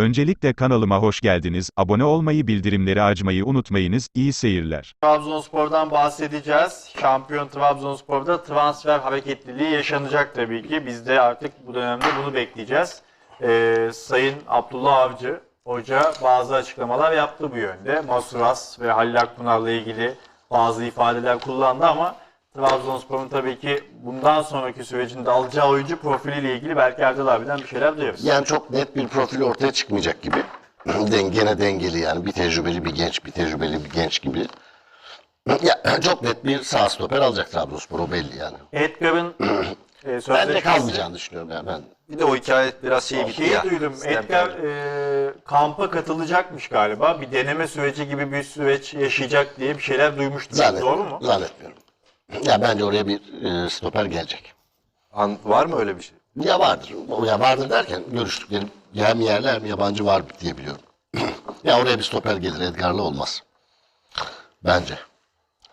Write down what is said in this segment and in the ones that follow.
Öncelikle kanalıma hoş geldiniz. Abone olmayı, bildirimleri açmayı unutmayınız. İyi seyirler. Trabzonspor'dan bahsedeceğiz. Şampiyon Trabzonspor'da transfer hareketliliği yaşanacak tabii ki. Biz de artık bu dönemde bunu bekleyeceğiz. Ee, Sayın Abdullah Avcı Hoca bazı açıklamalar yaptı bu yönde. Masuras ve Halil Akpınar'la ilgili bazı ifadeler kullandı ama Trabzonspor'un tabii ki bundan sonraki sürecinde alacağı oyuncu profiliyle ilgili belki Erdal abiden bir şeyler duyarız. Yani çok net bir profil ortaya çıkmayacak gibi. Den- Gene dengeli yani bir tecrübeli bir genç, bir tecrübeli bir genç gibi. Ya, çok net bir sağ stoper alacak Trabzonspor o belli yani. Edgar'ın e, Ben de kalmayacağını düşünüyorum yani ben. Bir de o hikaye biraz şey bitti Şeyi ya. duydum. Edgar e, kampa katılacakmış galiba. Bir deneme süreci gibi bir süreç yaşayacak diye bir şeyler duymuştum. Zannet, Doğru mu? Zannetmiyorum. Ya bence oraya bir e, stoper gelecek. An- var mı öyle bir şey? Ya vardır. O Ya vardır derken görüştüklerim ya hem yerli hem yabancı var diye biliyorum. ya oraya bir stoper gelir Edgar'la olmaz. Bence.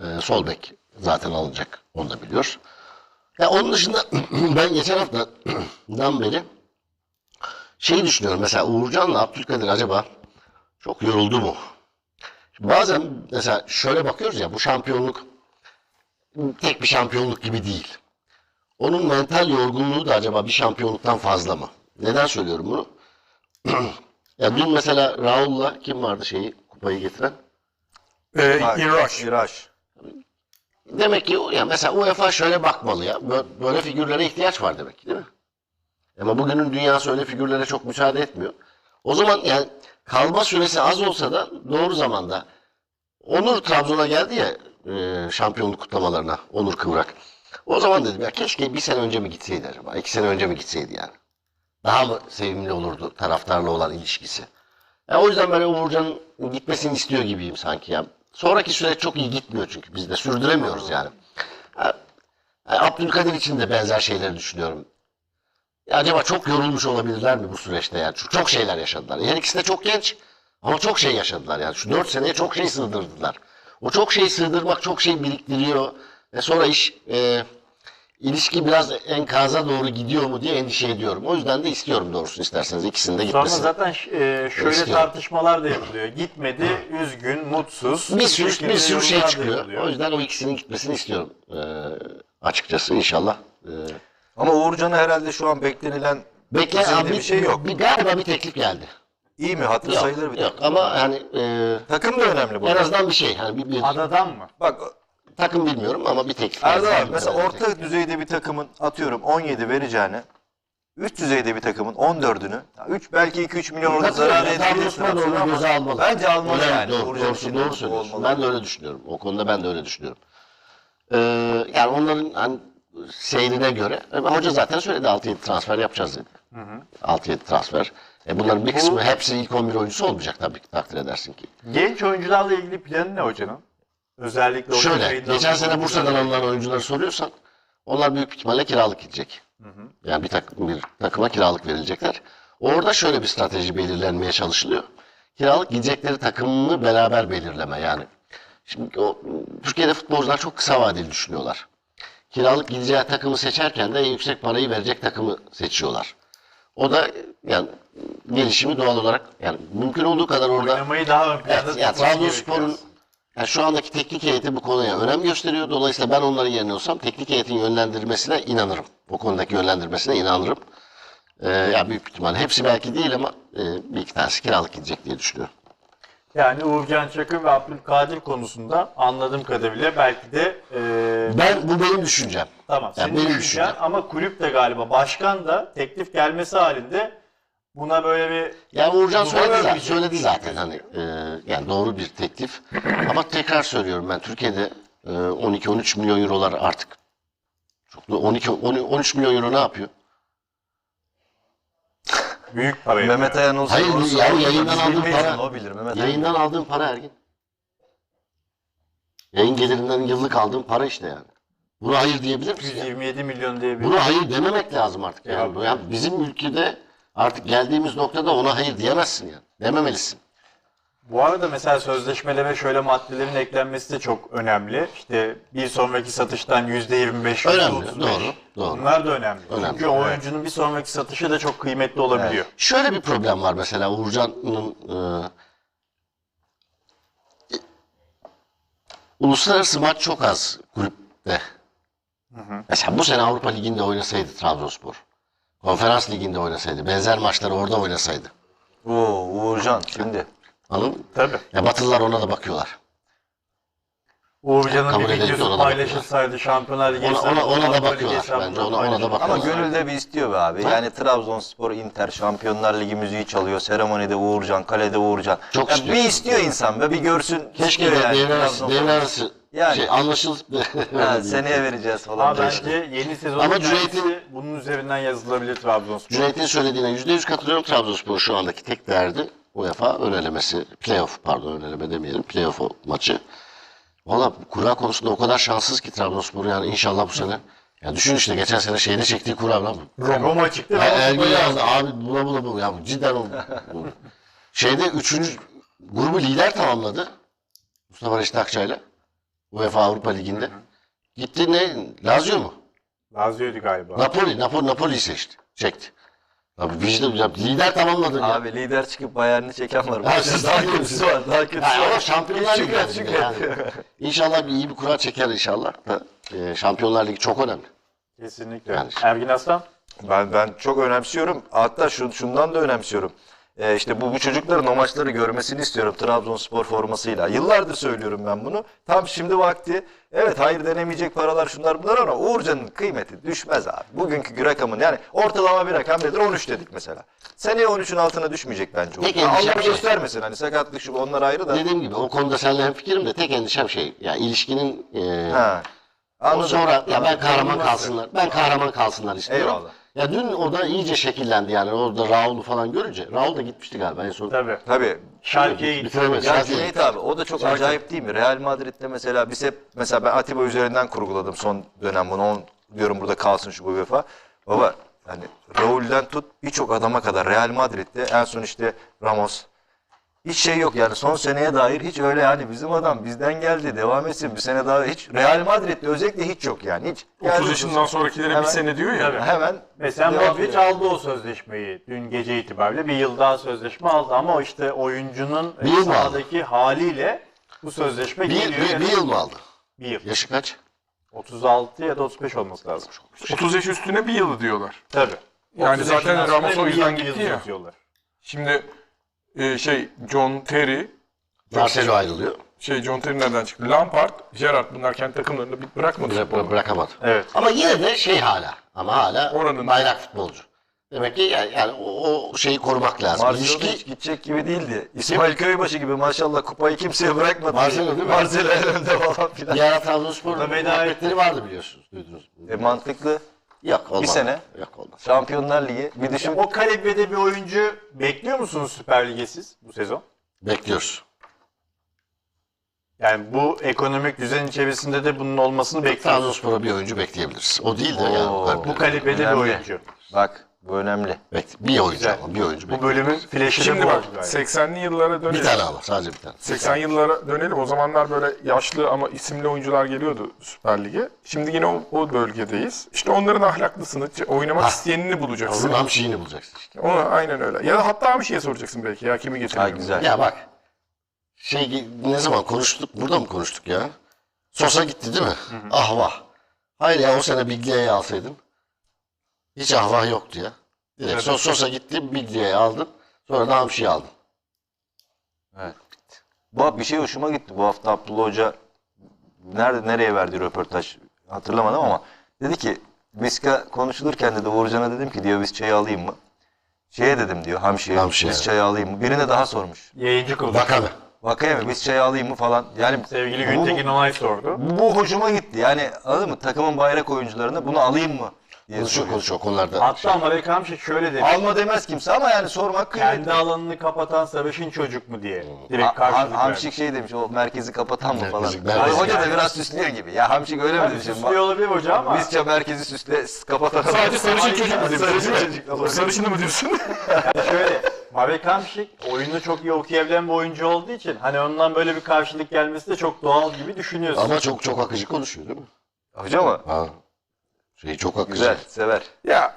Ee, sol bek zaten alınacak. Onu da biliyoruz. Ya onun dışında ben geçen haftadan beri şeyi düşünüyorum. Mesela Uğurcan'la Abdülkadir acaba çok yoruldu mu? Bazen mesela şöyle bakıyoruz ya bu şampiyonluk tek bir şampiyonluk gibi değil. Onun mental yorgunluğu da acaba bir şampiyonluktan fazla mı? Neden söylüyorum bunu? ya dün mesela Raul'la kim vardı şeyi kupayı getiren? E, Ha, Hiroş. Hiraş. Demek ki ya mesela UEFA şöyle bakmalı ya. Bö- Böyle figürlere ihtiyaç var demek ki değil mi? Ama bugünün dünyası öyle figürlere çok müsaade etmiyor. O zaman yani kalma süresi az olsa da doğru zamanda Onur Trabzon'a geldi ya e, şampiyonluk kutlamalarına Onur Kıvrak. O zaman dedim ya keşke bir sene önce mi gitseydi acaba? iki sene önce mi gitseydi yani? Daha mı sevimli olurdu taraftarla olan ilişkisi? Ya o yüzden böyle Uğurcan'ın gitmesini istiyor gibiyim sanki ya. Sonraki süreç çok iyi gitmiyor çünkü biz de sürdüremiyoruz yani. Ha, Abdülkadir için de benzer şeyleri düşünüyorum. Ya acaba çok yorulmuş olabilirler mi bu süreçte yani? Çünkü çok şeyler yaşadılar. Her ikisi de çok genç ama çok şey yaşadılar yani. Şu dört seneye çok şey sığdırdılar. O çok şey sığdırmak çok şey biriktiriyor. Ve sonra iş e, ilişki biraz enkaza doğru gidiyor mu diye endişe ediyorum. O yüzden de istiyorum doğrusunu isterseniz ikisinin de Sonra gitmesini. zaten e, şöyle İstiyorum. tartışmalar da yapılıyor. Gitmedi, üzgün, mutsuz. bir sürü bir sürü şey yorumlar da çıkıyor. yapılıyor. O yüzden o ikisinin gitmesini istiyorum. Ee, açıkçası inşallah. Ee, Ama Uğurcan'a herhalde şu an beklenilen bekle bir şey yok. Bir, galiba bir teklif geldi. İyi mi? Hatırı Yok, sayılır bir yok. takım. ama hani e, Takım da önemli en burada. azından bir şey. Hani bir, bir Adadan mı? Bak takım bilmiyorum ama bir teklif geldi. Erdal abi mesela orta düzeyde bir takımın atıyorum 17 vereceğini üst düzeyde bir takımın 14'ünü 3 belki 2-3 milyon orada zarar edebilirsin. Onu göze almalı. Bence almalı Öyle, yani. Doğru, Uğurcan doğrusu, için doğru söylüyorsun. olmalı. Ben de öyle düşünüyorum. O konuda ben de öyle düşünüyorum. Ee, yani onların hani seyrine göre e, hoca zaten söyledi 6-7 transfer yapacağız dedi. 6-7 transfer. E bunların bir kısmı hepsi ilk 11 oyuncusu olmayacak tabii ki takdir edersin ki. Genç oyuncularla ilgili planı ne hocanın? Özellikle Şöyle, geçen sene Bursa'dan alınan oyuncuları soruyorsan onlar büyük ihtimalle kiralık gidecek. Yani bir, takım, bir takıma kiralık verilecekler. Orada şöyle bir strateji belirlenmeye çalışılıyor. Kiralık gidecekleri takımını beraber belirleme yani. Şimdi o, Türkiye'de futbolcular çok kısa vadeli düşünüyorlar. Kiralık gideceği takımı seçerken de en yüksek parayı verecek takımı seçiyorlar. O da yani gelişimi doğal olarak yani mümkün olduğu kadar orada oynamayı daha ön planda Evet, ya tutması Trabzonspor'un yani şu andaki teknik heyeti bu konuya önem gösteriyor. Dolayısıyla ben onların yerine olsam teknik heyetin yönlendirmesine inanırım. Bu konudaki yönlendirmesine inanırım. Ee, ya büyük ihtimal hepsi belki değil ama e, bir iki tanesi kiralık gidecek diye düşünüyorum. Yani Uğurcan Çakır ve Abdülkadir konusunda anladığım kadarıyla belki de e, Ben bu benim düşüncem. tamam Ya senin benim düşüncem. ama kulüp de galiba başkan da teklif gelmesi halinde buna böyle bir Yani Uğurcan söyledi, zaten, söyledi zaten hani e, yani doğru bir teklif. Ama tekrar söylüyorum ben Türkiye'de e, 12-13 milyon eurolar artık çok da 12 13 milyon euro ne yapıyor? büyük para Mehmet. Ayan olsa Hayır, olsa yani yayından aldığım para- o bilir Mehmet. Yayından aldığın para Ergin. Yayın gelirinden yıllık aldığın para işte yani. Buna hayır diyebilir misin? ya? 127 milyon diye bir Buna hayır dememek lazım artık yani. Ya- yani bizim ülkede artık geldiğimiz noktada ona hayır diyemezsin yani. Dememelisin. Bu arada mesela sözleşmelere şöyle maddelerin eklenmesi de çok önemli. İşte bir sonraki satıştan %25, Önemli, %35. doğru, doğru. Bunlar da önemli. Önemli, Çünkü o oyuncunun bir sonraki satışı da çok kıymetli olabiliyor. Şöyle bir problem var mesela Uğurcan'ın e, uluslararası maç çok az kulüpte. Mesela bu sene Avrupa Ligi'nde oynasaydı Trabzonspor. Konferans Ligi'nde oynasaydı. Benzer maçları orada oynasaydı. Oo Uğurcan şimdi. Anladın mı? Tabii. Ya Batılılar ona da bakıyorlar. Uğurcan'ın Kabul bir edelim ki videosu ona da paylaşılsaydı Şampiyonlar Ligi Ona- ona- ona da bakıyorlar bence, ona- ona da paylaşıldı. Ama bakıyorlar. gönül de bir istiyor be abi. Yani Trabzonspor, Inter, Şampiyonlar Ligi müziği çalıyor. Seremonide Uğurcan, kalede Uğurcan. Çok Ya istiyor. bir istiyor insan be bir görsün. Keşke istiyor de yani devre arası, devre arası Yani. şey, anlaşılıp Ha, seneye vereceğiz falan. Ama bence yeni sezon Ama Cüneyt'in- bunun üzerinden yazılabilir Trabzonspor. Cüneyt'in söylediğine %100 katılıyorum. Trabzonspor şu andaki tek derdi UEFA ön elemesi, playoff pardon ön eleme demeyelim, playoff maçı. Valla kura konusunda o kadar şanssız ki Trabzonspor yani inşallah bu sene. Ya düşün işte geçen sene şeyde çektiği kura lan. Roma çıktı. Aldı. yazdı abi bula bula bula. Ya cidden o. bu. Şeyde üçüncü grubu lider tamamladı. Mustafa Reşit Akçay'la. UEFA Avrupa Ligi'nde. Gitti ne? Lazio mu? Lazio'ydu galiba. Napoli. Napoli, Napoli'yi seçti. Çekti. Abi vicdan, ya lider tamamladın ya. Abi lider çıkıp Bayern'i çeken var. Ha, siz daha kötüsü var. Daha kötüsü Ya var. ama Şampiyonlar Ligi yani. İnşallah bir iyi bir kura çeker inşallah. Da, e, Şampiyonlar Ligi çok önemli. Kesinlikle. Yani- Ergin Aslan. Ben ben çok önemsiyorum. Hatta şun, şundan da önemsiyorum. Ee, işte bu, bu çocukların o maçları görmesini istiyorum Trabzonspor formasıyla. Yıllardır söylüyorum ben bunu. Tam şimdi vakti. Evet hayır denemeyecek paralar şunlar bunlar ama Uğurcan'ın kıymeti düşmez abi. Bugünkü rakamın yani ortalama bir rakam nedir? 13 dedik mesela. Seneye 13'ün altına düşmeyecek bence. Tek endişem Allah şey- göstermesin hani sakatlık şu onlar ayrı da. Dediğim gibi o konuda seninle hemfikirim de tek endişem şey. Ya ilişkinin e, Ha. o Anladım. sonra ya ben kahraman kalsınlar. Ben kahraman kalsınlar istiyorum. Eyvallah. Ya dün o da iyice şekillendi yani orada Raul'u falan görünce. Raul da gitmişti galiba en son. Tabii. Tabii. Schalke'ye gitti. Bitiremedi. Ya Cüneyt abi o da çok acayip değil mi? Real Madrid'de mesela biz hep mesela ben Atiba üzerinden kurguladım son dönem bunu. On, diyorum burada kalsın şu bu UEFA. Baba hani Raul'den tut birçok adama kadar Real Madrid'de en son işte Ramos hiç şey yok yani son seneye dair hiç öyle yani bizim adam bizden geldi devam etsin bir sene daha hiç Real Madrid'de özellikle hiç yok yani hiç. 30 Geldi, yaşından sonrakilere bir sene diyor ya. Hemen Mesela devam Modric ediyor. aldı o sözleşmeyi dün gece itibariyle. Bir yıl daha sözleşme aldı ama o işte oyuncunun Bir yıl mı aldı? sahadaki haliyle bu sözleşme Bir, geliyor. bir, bir yıl mı aldı? Bir yıl. Yaşı kaç? 36 ya da 35 olması lazım. 30 yaş üstüne bir yılı diyorlar. Tabii. Yani 30 zaten yaşından Ramos o bir yüzden yıl gitti ya. yazıyorlar. Şimdi e, şey John Terry, Marcelo ayrılıyor. şey John Terry nereden çıktı? Lampard, Gerrard bunlar kendi takımlarını bir bırakmadı. Bıra- bırakamadı. Evet. Ama yine de şey hala. Ama hala Oranın- bayrak futbolcu. Demek ki yani, yani o, o şeyi korumak lazım. Marcelo İlişki hiç gidecek gibi değildi. İsmail Köybaşı gibi maşallah kupayı kimseye bırakmadı. Marcelo değil mi? Marcelo en önde falan filan. diğer Trabzonspor'un da veda muhabbetleri vardı biliyorsunuz. Duydunuz. mu? E, mantıklı. Yok olmaz. sene. Yok olmaz. Şampiyonlar Ligi. Bir düşün. O kalibrede bir oyuncu bekliyor musunuz Süper Lig'e siz bu sezon? Bekliyoruz. Yani bu ekonomik düzen içerisinde de bunun olmasını bekliyoruz. Trabzonspor'a bir oyuncu bekleyebiliriz. O değil de yani. Oo. Bak, Bu kalibrede bir oyuncu. Bak bu önemli. bek- bir oyuncu Güzel. ama bir oyuncu Bu bekliyoruz. bölümün flash'i de Şimdi bu bak oldu galiba. 80'li yıllara Bir dönelim. tane ama sadece bir tane. 80 yıllara dönelim. O zamanlar böyle yaşlı ama isimli oyuncular geliyordu Süper Lig'e. Şimdi yine o, o bölgedeyiz. İşte onların ahlaklısını, oynamak Ha. isteyenini bulacaksın. Onun hamşiğini bulacaksın işte. Ona aynen öyle. Ya da hatta bir şeye soracaksın belki ya kimi Ha getirelim. güzel. Ya bak. Şey ne zaman konuştuk? Burada mı konuştuk ya? Sosa gitti değil mi? Ah vah. Hayır ya o sene Biglia'yı alsaydın. Hiç ah vah yoktu ya. Direkt Evet. Sos- Sosa gitti Biglia'yı aldın. Sonra da Hamşi'yi aldın. Evet. Bu bir şey hoşuma gitti. Bu hafta Abdullah Hoca nerede nereye verdiği röportaj hatırlamadım ama dedi ki Miska konuşulurken dedi Uğurcan'a dedim ki diyor biz çayı alayım mı? Şeye dedim diyor Hamşi'ye Hamşi'ye. biz çayı alayım mı? Birine daha sormuş. Yayıncı kurulu. Bakanı. Bakaya mı biz çayı alayım mı falan. Yani Sevgili bu- Güntekin Onay sordu. Bu hoşuma gitti. Yani anladın mı? Takımın bayrak oyuncularına bunu alayım mı? Diye Konuşuyor konuşuyor konularda. Hatta Marek Hamşik şöyle dedi. Alma demez kimse ama yani sormak kıymetli. Kendi alanını kapatan Sarışın çocuk mu diye. Ha- Direkt ha- karşılık verdi. Hamşik şey demiş o merkezi kapatan mı falan. Merkezi- merkezi- hoca da biraz süslüyor gibi. Ya Hamşik öyle mi demiş? süslüyor olabilir hoca ama. Bizce merkezi süsle kapatan. Sadece sarışın çocuk mu diyorsun? Sarışın çocuk. Sarışını mı diyorsun? Şöyle Marek Hamşik oyunu çok iyi okuyabilen bir oyuncu olduğu için hani ondan böyle bir karşılık gelmesi de çok doğal gibi düşünüyorsun. Ama çok çok akıcı konuşuyor değil mi? Hoca mı? Ha. Şey çok akıcı. Güzel, sever. Ya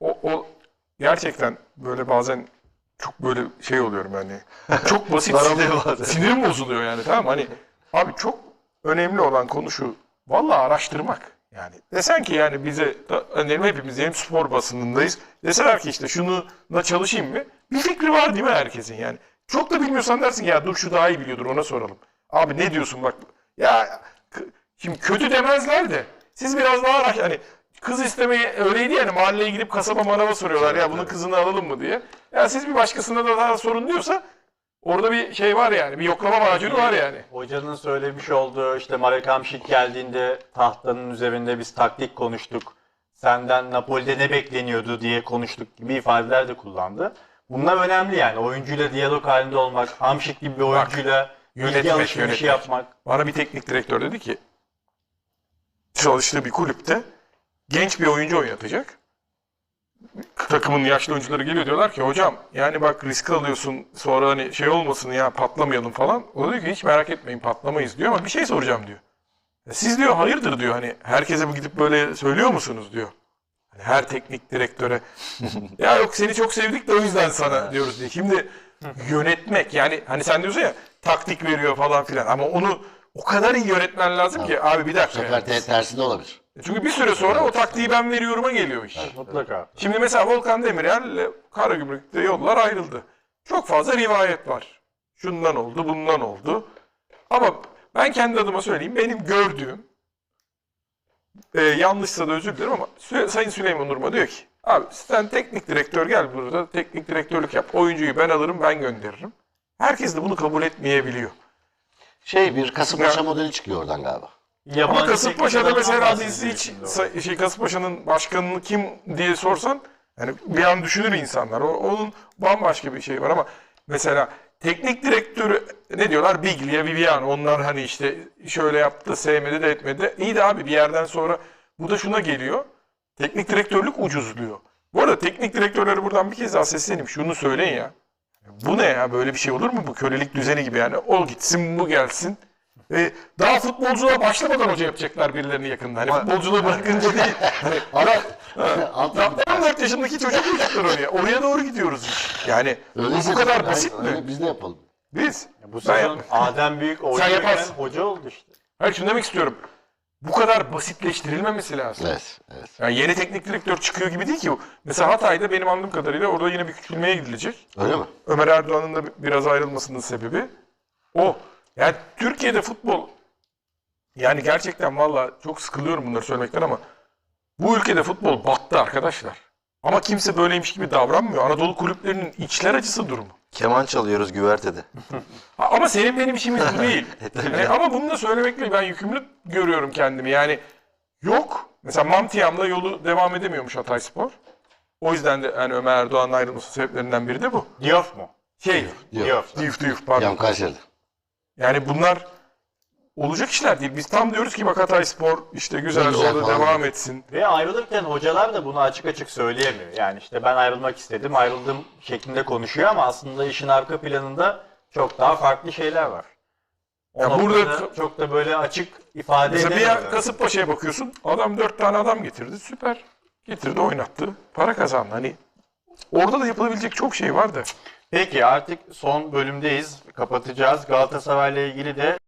o, o gerçekten böyle bazen çok böyle şey oluyorum yani. Çok basit sinir, sinirim bozuluyor yani tamam? Hani abi çok önemli olan konu şu. Vallahi araştırmak. Yani desen ki yani bize hani hepimiz diyelim spor basınındayız. Deseler ki işte şunu da çalışayım mı? Bir fikri var değil mi herkesin yani? Çok da bilmiyorsan dersin ya dur şu daha iyi biliyordur ona soralım. Abi ne diyorsun bak. Ya şimdi kötü demezler de siz biraz daha araş hani kız istemeye öyleydi yani mahalleye gidip kasaba manava soruyorlar ya bunun kızını alalım mı diye. Ya siz bir başkasına da daha sorun diyorsa orada bir şey var yani bir yoklama macunu var yani. Hocanın söylemiş olduğu işte Marek Hamşik geldiğinde tahtanın üzerinde biz taktik konuştuk. Senden Napoli'de ne bekleniyordu diye konuştuk gibi ifadeler de kullandı. Bunlar önemli yani. Oyuncuyla diyalog halinde olmak, Hamşik gibi bir oyuncuyla bilgi yönetmek, alışverişi yönetmek. yapmak. Bana bir teknik direktör dedi ki çalıştığı bir kulüpte genç bir oyuncu oynatacak. Takımın yaşlı oyuncuları geliyor diyorlar ki hocam yani bak risk alıyorsun sonra hani şey olmasın ya patlamayalım falan. O diyor ki hiç merak etmeyin patlamayız diyor ama bir şey soracağım diyor. "E Siz diyor hayırdır diyor hani herkese bu gidip böyle söylüyor musunuz diyor. Hani her teknik direktöre ya yok seni çok sevdik de o yüzden sana diyoruz diye. Şimdi yönetmek yani hani sen diyorsun ya taktik veriyor falan filan ama onu o kadar iyi yönetmen lazım ki abi bir Bu dakika. sefer yani. te- tersi de olabilir. Çünkü bir süre sonra o taktiği ben veriyorum'a geliyor iş. Mutlaka. Şimdi mesela Volkan Demirel ile Karagümrük'te yollar ayrıldı. Çok fazla rivayet var. Şundan oldu, bundan oldu. Ama ben kendi adıma söyleyeyim. Benim gördüğüm, e, yanlışsa da özür dilerim ama Sü- Sayın Süleyman Urma diyor ki, abi sen teknik direktör gel burada teknik direktörlük yap. Oyuncuyu ben alırım, ben gönderirim. Herkes de bunu kabul etmeyebiliyor. Şey bir Kasımpaşa modeli çıkıyor oradan galiba. Ama Yabancı Kasımpaşa'da teknik mesela biz hiç bahsediyorsun doğru. sa- şey Kasımpaşa'nın başkanını kim diye sorsan yani bir an düşünür insanlar. O, onun bambaşka bir şey var ama mesela teknik direktörü ne diyorlar? Biglia, Viviano. Onlar hani işte şöyle yaptı, sevmedi de etmedi. İyi de abi bir yerden sonra bu da şuna geliyor. Teknik direktörlük ucuzluyor. Bu arada teknik direktörleri buradan bir kez daha sesleneyim. Şunu söyleyin ya. Bu ne ya? Böyle bir şey olur mu? Bu kölelik düzeni gibi yani. O gitsin, bu gelsin. E, daha futbolculuğa başlamadan hoca yapacaklar birilerini yakında. Hani futbolculuğu bırakınca değil. Hani ara, daha 14 yaşındaki çocuk yapacaklar oraya. Oraya doğru gidiyoruz. Yani Öyleyse bu kadar biz- basit mi? Öyle biz de yapalım. Biz. Bu Ben sezon yap- Adem Büyük oynuyorken yaparsın. hoca oldu işte. Hayır şunu demek istiyorum. Bu kadar basitleştirilmemesi lazım. Evet, evet. Yani yeni teknik direktör çıkıyor gibi değil ki. Mesela Hatay'da benim anladığım kadarıyla orada yine bir küçülmeye gidilecek. Öyle mi? Ömer Erdoğan'ın da biraz ayrılmasının sebebi o. Yani Türkiye'de futbol yani gerçekten valla çok sıkılıyorum bunları söylemekten ama bu ülkede futbol battı arkadaşlar. Ama kimse böyleymiş gibi davranmıyor. Anadolu kulüplerinin içler acısı durumu. Keman çalıyoruz güvertede. Ama senin benim işimiz bu değil. Yani ama bunu da söylemekle ben yükümlü görüyorum kendimi. Yani yok. Mesela Mantiyam'da yolu devam edemiyormuş Hatayspor. O yüzden de yani Ömer Erdoğan'ın ayrılması sebeplerinden biri de bu. Diouf mu? Şey, Diouf. Diyuf Diyuf pardon. Yan Kayseri'de. Yani bunlar olacak işler değil. Biz tam diyoruz ki bak Hatayspor işte güzel, orada falan. devam etsin. Ve ayrılırken hocalar da bunu açık açık söyleyemiyor. Yani işte ben ayrılmak istedim, ayrıldım şeklinde konuşuyor ama aslında işin arka planında çok daha farklı şeyler var. O Ya burada- çok da böyle açık ifade Mesela bir yer Kasımpaşa'ya bakıyorsun. Adam dört tane adam getirdi. Süper. Getirdi oynattı. Para kazandı. Hani orada da yapılabilecek çok şey var da. Peki artık son bölümdeyiz. Kapatacağız. Galatasaray'la ilgili de